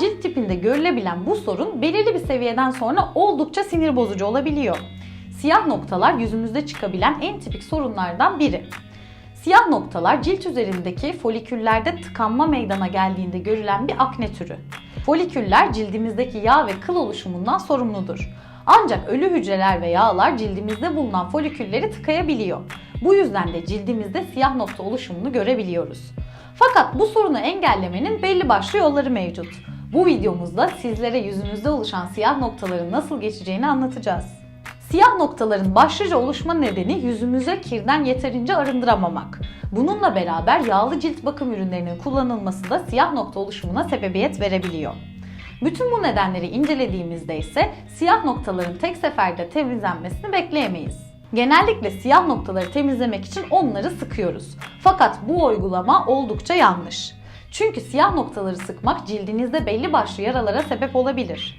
cilt tipinde görülebilen bu sorun belirli bir seviyeden sonra oldukça sinir bozucu olabiliyor. Siyah noktalar yüzümüzde çıkabilen en tipik sorunlardan biri. Siyah noktalar cilt üzerindeki foliküllerde tıkanma meydana geldiğinde görülen bir akne türü. Foliküller cildimizdeki yağ ve kıl oluşumundan sorumludur. Ancak ölü hücreler ve yağlar cildimizde bulunan folikülleri tıkayabiliyor. Bu yüzden de cildimizde siyah nokta oluşumunu görebiliyoruz. Fakat bu sorunu engellemenin belli başlı yolları mevcut. Bu videomuzda sizlere yüzünüzde oluşan siyah noktaların nasıl geçeceğini anlatacağız. Siyah noktaların başlıca oluşma nedeni yüzümüze kirden yeterince arındıramamak. Bununla beraber yağlı cilt bakım ürünlerinin kullanılması da siyah nokta oluşumuna sebebiyet verebiliyor. Bütün bu nedenleri incelediğimizde ise siyah noktaların tek seferde temizlenmesini bekleyemeyiz. Genellikle siyah noktaları temizlemek için onları sıkıyoruz. Fakat bu uygulama oldukça yanlış. Çünkü siyah noktaları sıkmak cildinizde belli başlı yaralara sebep olabilir.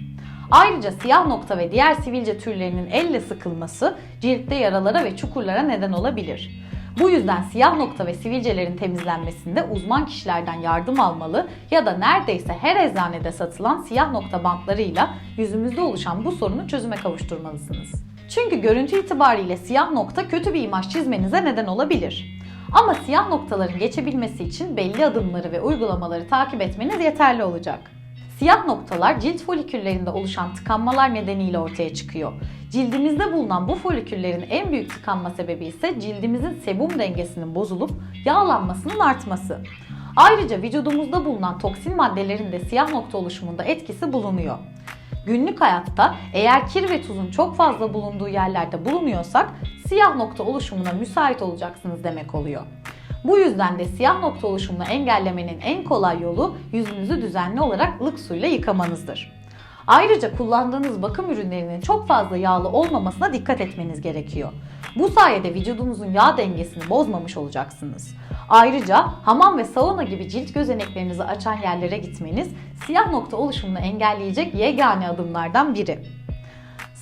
Ayrıca siyah nokta ve diğer sivilce türlerinin elle sıkılması ciltte yaralara ve çukurlara neden olabilir. Bu yüzden siyah nokta ve sivilcelerin temizlenmesinde uzman kişilerden yardım almalı ya da neredeyse her eczanede satılan siyah nokta bantlarıyla yüzümüzde oluşan bu sorunu çözüme kavuşturmalısınız. Çünkü görüntü itibariyle siyah nokta kötü bir imaj çizmenize neden olabilir. Ama siyah noktaların geçebilmesi için belli adımları ve uygulamaları takip etmeniz yeterli olacak. Siyah noktalar cilt foliküllerinde oluşan tıkanmalar nedeniyle ortaya çıkıyor. Cildimizde bulunan bu foliküllerin en büyük tıkanma sebebi ise cildimizin sebum dengesinin bozulup yağlanmasının artması. Ayrıca vücudumuzda bulunan toksin maddelerin de siyah nokta oluşumunda etkisi bulunuyor. Günlük hayatta eğer kir ve tuzun çok fazla bulunduğu yerlerde bulunuyorsak siyah nokta oluşumuna müsait olacaksınız demek oluyor. Bu yüzden de siyah nokta oluşumunu engellemenin en kolay yolu yüzünüzü düzenli olarak ılık suyla yıkamanızdır. Ayrıca kullandığınız bakım ürünlerinin çok fazla yağlı olmamasına dikkat etmeniz gerekiyor. Bu sayede vücudunuzun yağ dengesini bozmamış olacaksınız. Ayrıca hamam ve sauna gibi cilt gözeneklerinizi açan yerlere gitmeniz siyah nokta oluşumunu engelleyecek yegane adımlardan biri.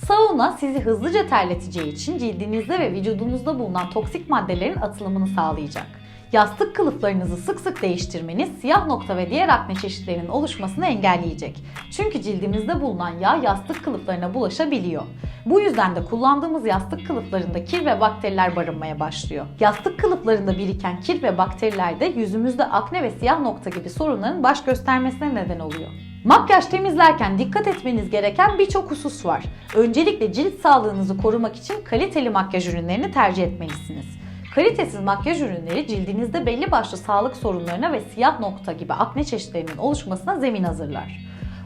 Sauna sizi hızlıca terleteceği için cildinizde ve vücudunuzda bulunan toksik maddelerin atılımını sağlayacak. Yastık kılıflarınızı sık sık değiştirmeniz siyah nokta ve diğer akne çeşitlerinin oluşmasını engelleyecek. Çünkü cildimizde bulunan yağ yastık kılıflarına bulaşabiliyor. Bu yüzden de kullandığımız yastık kılıflarında kir ve bakteriler barınmaya başlıyor. Yastık kılıflarında biriken kir ve bakteriler de yüzümüzde akne ve siyah nokta gibi sorunların baş göstermesine neden oluyor. Makyaj temizlerken dikkat etmeniz gereken birçok husus var. Öncelikle cilt sağlığınızı korumak için kaliteli makyaj ürünlerini tercih etmelisiniz. Kalitesiz makyaj ürünleri cildinizde belli başlı sağlık sorunlarına ve siyah nokta gibi akne çeşitlerinin oluşmasına zemin hazırlar.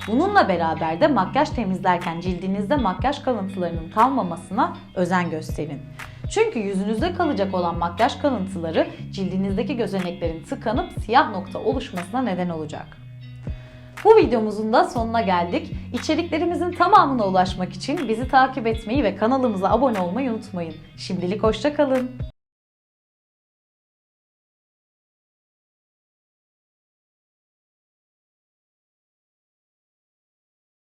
Bununla beraber de makyaj temizlerken cildinizde makyaj kalıntılarının kalmamasına özen gösterin. Çünkü yüzünüzde kalacak olan makyaj kalıntıları cildinizdeki gözeneklerin tıkanıp siyah nokta oluşmasına neden olacak. Bu videomuzun da sonuna geldik. İçeriklerimizin tamamına ulaşmak için bizi takip etmeyi ve kanalımıza abone olmayı unutmayın. Şimdilik hoşçakalın.